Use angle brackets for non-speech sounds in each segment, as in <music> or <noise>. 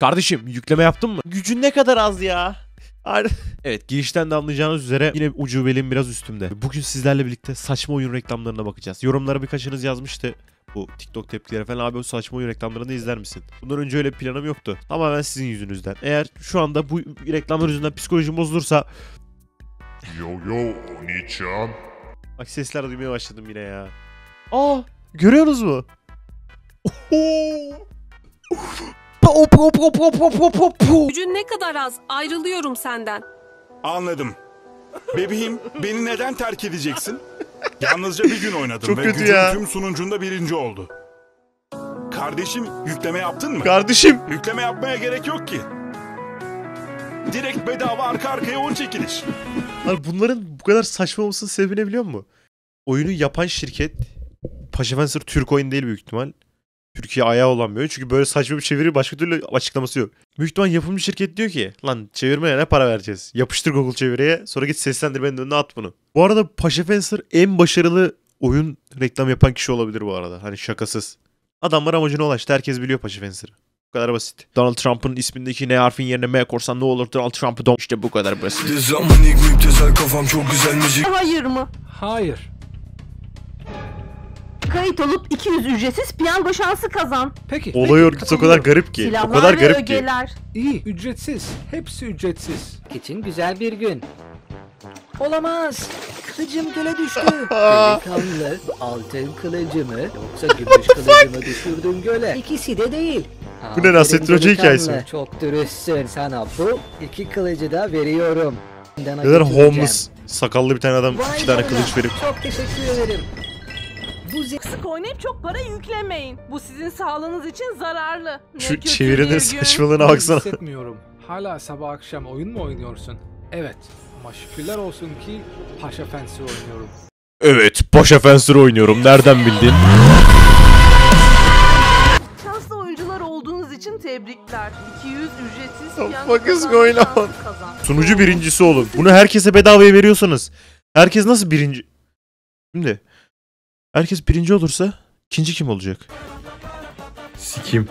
Kardeşim yükleme yaptın mı? Gücün ne kadar az ya. Evet girişten de anlayacağınız üzere yine ucubelim biraz üstümde. Bugün sizlerle birlikte saçma oyun reklamlarına bakacağız. Yorumlara birkaçınız yazmıştı bu TikTok tepkileri falan abi o saçma oyun reklamlarını izler misin? Bundan önce öyle planım yoktu. Tamamen sizin yüzünüzden. Eğer şu anda bu reklamlar yüzünden psikolojim bozulursa Yo yo Oni-chan. Bak sesler duymaya başladım yine ya. Aa görüyorsunuz mu? Oho! Po, po, po, po, po, po, po, po. Gücün ne kadar az ayrılıyorum senden. Anladım. Bebeğim beni neden terk edeceksin? Yalnızca bir gün oynadım Çok ve kötü gücüm ya. tüm sunucunda birinci oldu. Kardeşim yükleme yaptın mı? Kardeşim. yükleme yapmaya gerek yok ki. Direkt bedava arka arkaya 10 çekiliş. Abi bunların bu kadar saçma olmasının sebebi ne biliyor musun? Oyunu yapan şirket Paşa Fencer Türk oyun değil büyük ihtimal. Türkiye ayağı olan bir oyun. Çünkü böyle saçma bir çeviri başka türlü açıklaması yok. Büyük ihtimal yapımcı şirket diyor ki lan çevirmeye ne para vereceğiz? Yapıştır Google çeviriye sonra git seslendirmenin önüne at bunu. Bu arada Paşa Fencer en başarılı oyun reklam yapan kişi olabilir bu arada. Hani şakasız. Adamlar amacına ulaştı. Herkes biliyor Paşa Fencer'ı. Bu kadar basit. Donald Trump'ın ismindeki ne harfin yerine M korsan ne olur Donald Trump'ı don. İşte bu kadar basit. Zaman kafam çok güzel müzik Hayır mı? Hayır. Kayıt olup 200 ücretsiz piyango şansı kazan. Peki. Olay peki, örgüsü o kadar garip ki. Silahlar o kadar ve garip ki. ögeler. İyi, ücretsiz. Hepsi ücretsiz. için güzel bir gün. Olamaz. Kılıcım göle düştü. <laughs> Delikanlı altın kılıcımı yoksa gümüş <laughs> kılıcımı düşürdüm göle. İkisi de değil. Bu ne Nasrettin Hoca hikayesi mi? Çok dürüstsün sana bu. iki kılıcı da veriyorum. Neden götüreceğim. homeless sakallı bir tane adam Vay iki tane canına, kılıç verip Çok teşekkür ederim. Bu ze- Sık oynayıp çok para yüklemeyin. Bu sizin sağlığınız için zararlı. Ne şu kötü çevirinin bir gün. saçmalığına baksana. hissetmiyorum. Hala sabah akşam oyun mu oynuyorsun? Evet. Ama şükürler olsun ki Paşa Fencer oynuyorum. Evet, Paşa Fencer oynuyorum. Nereden bildin? Şanslı oyuncular olduğunuz için tebrikler. 200 ücretsiz The piyango fuck is kazanma going şansı on? kazan. Sunucu birincisi olun. Bunu herkese bedavaya veriyorsanız. Herkes nasıl birinci? Şimdi herkes birinci olursa ikinci kim olacak? Sikim.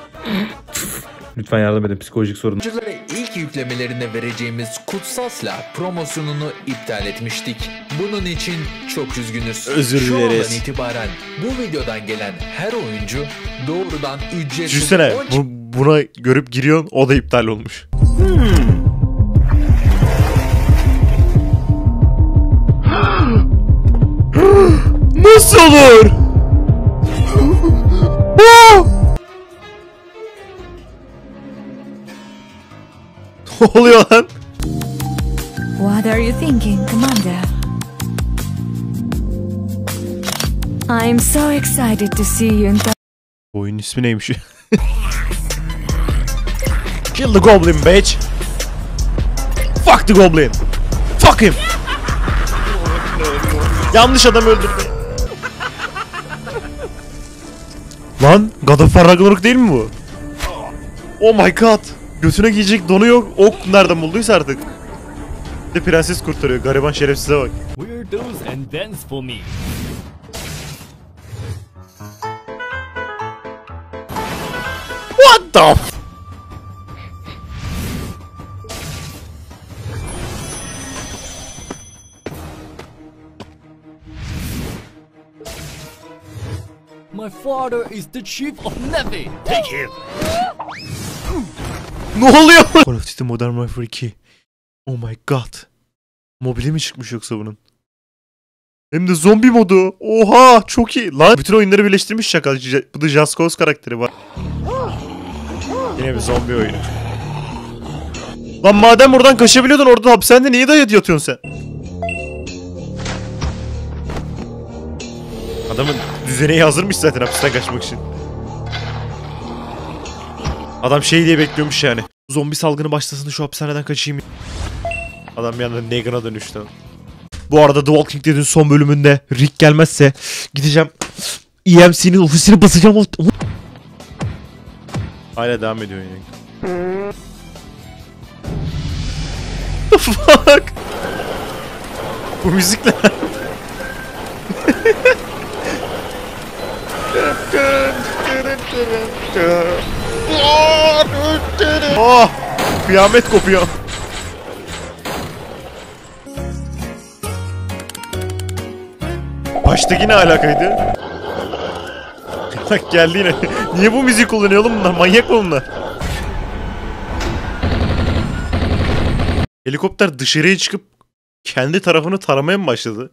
Lütfen yardım edin psikolojik sorun. Oyunculara ilk yüklemelerine vereceğimiz kutsal silah promosyonunu iptal etmiştik. Bunun için çok üzgünüz. Özür Şu dileriz. andan itibaren bu videodan gelen her oyuncu doğrudan ücretsiz Düşünsene 10 bu, buna görüp giriyorsun o da iptal olmuş. Nasıl olur? Ne oluyor lan? What are you thinking, Commander? I'm so excited to see you in Bu oyunun ismi neymiş? Kill the goblin bitch. Fuck the goblin. Fuck him. Yanlış adam öldürdü. Lan God of War Ragnarok değil mi bu? Oh my god. Götüne giyecek donu yok. Ok nereden bulduysa artık. Bir de prenses kurtarıyor. Gariban şerefsize bak. Weirdos and dance for me. What the My father is the chief of Navy. Take him. <laughs> Ne oluyor? Call of Duty Modern Warfare 2. Oh my god. Mobili mi çıkmış yoksa bunun? Hem de zombi modu. Oha çok iyi. Lan bütün oyunları birleştirmiş şaka. Bu da Jaskos karakteri var. Yine bir zombi oyunu. Lan madem oradan kaçabiliyordun orada hapishanede niye dayat yatıyorsun sen? Adamın düzeneği hazırmış zaten hapisten kaçmak için. Adam şey diye bekliyormuş yani. Zombi salgını başlasın şu hapishaneden kaçayım. Adam bir anda Negan'a dönüştü. Bu arada The Walking Dead'in son bölümünde Rick gelmezse gideceğim EMC'nin ofisini basacağım. Hala devam ediyor. The fuck? Bu müzikler. <laughs> Oh! Kıyamet kopuyor. Baştaki ne alakaydı? Bak geldi yine. Niye bu müziği kullanıyor oğlum bunlar? Manyak mı bunlar? Helikopter dışarıya çıkıp kendi tarafını taramaya mı başladı?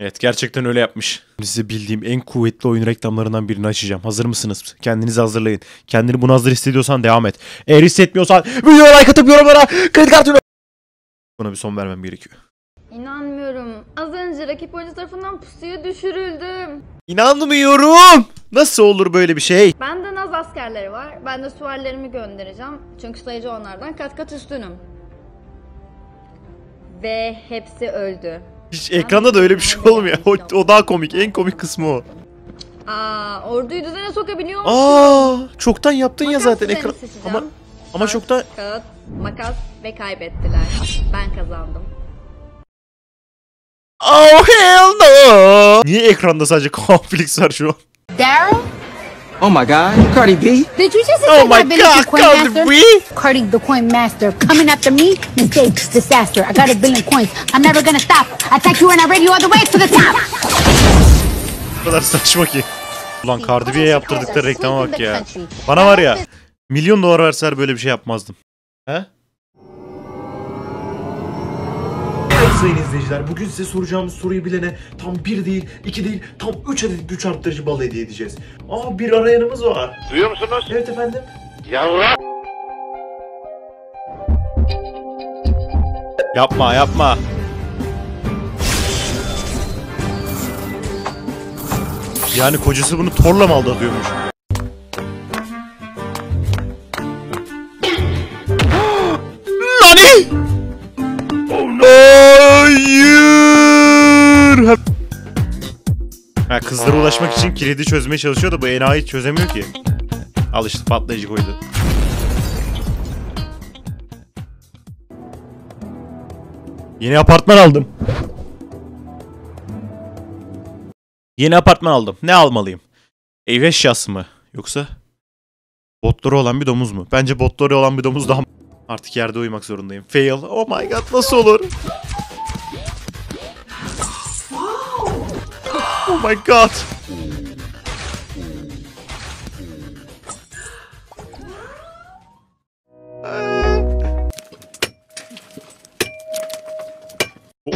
Evet gerçekten öyle yapmış. Size bildiğim en kuvvetli oyun reklamlarından birini açacağım. Hazır mısınız? Kendinizi hazırlayın. Kendini buna hazır hissediyorsan devam et. Eğer hissetmiyorsan videoya like atıp yorumlara kredi kartını... Buna bir son vermem gerekiyor. İnanmıyorum. Az önce rakip oyuncu tarafından pusuya düşürüldüm. İnanmıyorum. Nasıl olur böyle bir şey? Benden az askerleri var. Ben de süvarilerimi göndereceğim. Çünkü sayıcı onlardan kat kat üstünüm. Ve hepsi öldü. Hiç ekranda da öyle bir şey olmuyor. O, o daha komik. En komik kısmı o. Aa, orduyu düzene sokabiliyor musun? Aa, çoktan yaptın ya Makas zaten düzeni ekran. Ama ama çoktan Kağıt, makas ve kaybettiler. Ben kazandım. Oh hell no. Niye ekranda sadece <laughs> konfliks var şu an? Daryl? Oh my god, Cardi B? Did you just say Oh I've my been God, the coin Cardi master? B? Cardi the coin master. Coming after me? Mistake, disaster. I got a billion coins. I'm never gonna stop. I take you and I raid you all the way to the top. O kadar saçma ki. Ulan Cardi B'ye yaptırdıkları reklama bak ya. Bana var ya milyon dolar verseler böyle bir şey yapmazdım. He? Sayın izleyiciler bugün size soracağımız soruyu bilene tam bir değil, iki değil, tam üç adet güç arttırıcı bal hediye edeceğiz. Aa bir arayanımız var. Duyuyor musunuz? Evet efendim. Yavrum. Yapma yapma. Yani kocası bunu torla mı aldatıyormuş? Ha, kızlara ulaşmak için kilidi çözmeye çalışıyor da bu enayi çözemiyor ki. Al işte patlayıcı koydu. Yeni apartman aldım. Yeni apartman aldım. Ne almalıyım? Ev eşyası mı? Yoksa botları olan bir domuz mu? Bence botları olan bir domuz daha Artık yerde uyumak zorundayım. Fail. Oh my god nasıl olur? My god.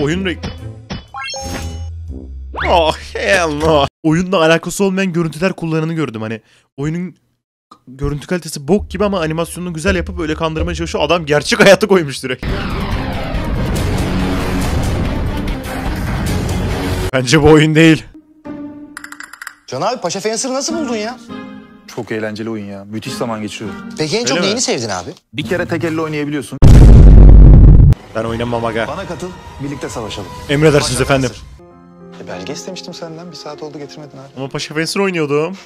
Oyun reklamı. Oh hell no. Oyunla alakası olmayan görüntüler kullananı gördüm hani. Oyunun görüntü kalitesi bok gibi ama animasyonunu güzel yapıp öyle kandırmaya çalışıyor. Adam gerçek hayatı koymuş direkt. Bence bu oyun değil. Can abi Paşa Fencer'ı nasıl buldun ya? Çok eğlenceli oyun ya. Müthiş zaman geçiriyor. Peki en çok mi? neyini sevdin abi? Bir kere tek elle oynayabiliyorsun. Ben oynamam aga. Bana katıl, birlikte savaşalım. Emredersiniz efendim. E, belge istemiştim senden. Bir saat oldu getirmedin abi. Ama Paşa Fencer oynuyordum.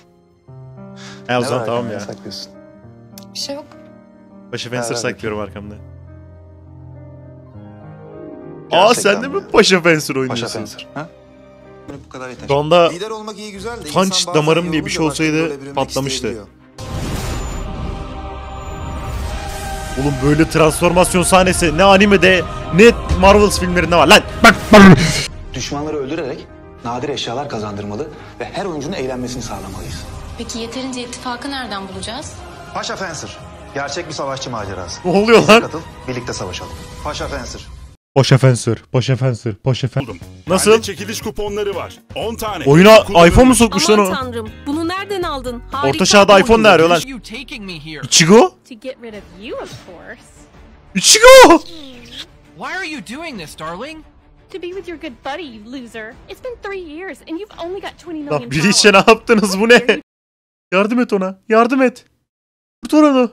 He o zaman tamam ya. saklıyorsun? Bir şey yok. Paşa Fencer ver saklıyorum arkamda. Aa Gerçekten sen de mi mi Paşa Fencer Paşa oynuyorsun? Fencer. Ha? Bu kadar yeter. Şu anda Lider olmak iyi güzel de insan bazen damarım diye bir şey yorulunca olsaydı patlamıştı. isteyebiliyor. Oğlum böyle transformasyon sahnesi ne animede ne Marvels filmlerinde var lan. Bak Düşmanları öldürerek nadir eşyalar kazandırmalı ve her oyuncunun eğlenmesini sağlamalıyız. Peki yeterince ittifakı nereden bulacağız? Paşa Fencer. Gerçek bir savaşçı macerası. Ne oluyor lan? Katıl, birlikte savaşalım. Paşa Fencer. Paşa Fencer, Paşa Fencer, Paşa Fencer. Nasıl? Bende çekiliş kuponları var. 10 tane. Oyuna Kullanılır. iPhone mu sokmuş lan Aman o? tanrım. Bunu nereden aldın? Harika. Orta çağda iPhone ne arıyor lan? You taking me here? Ichigo? To get rid of you, of course. Ichigo! Why are you doing this, darling? To be with your good buddy, you loser. It's been three years and you've only got 20 million Lan followers. Bleach'e ne yaptınız bu ne? Yardım et ona, yardım et. Kurtar onu.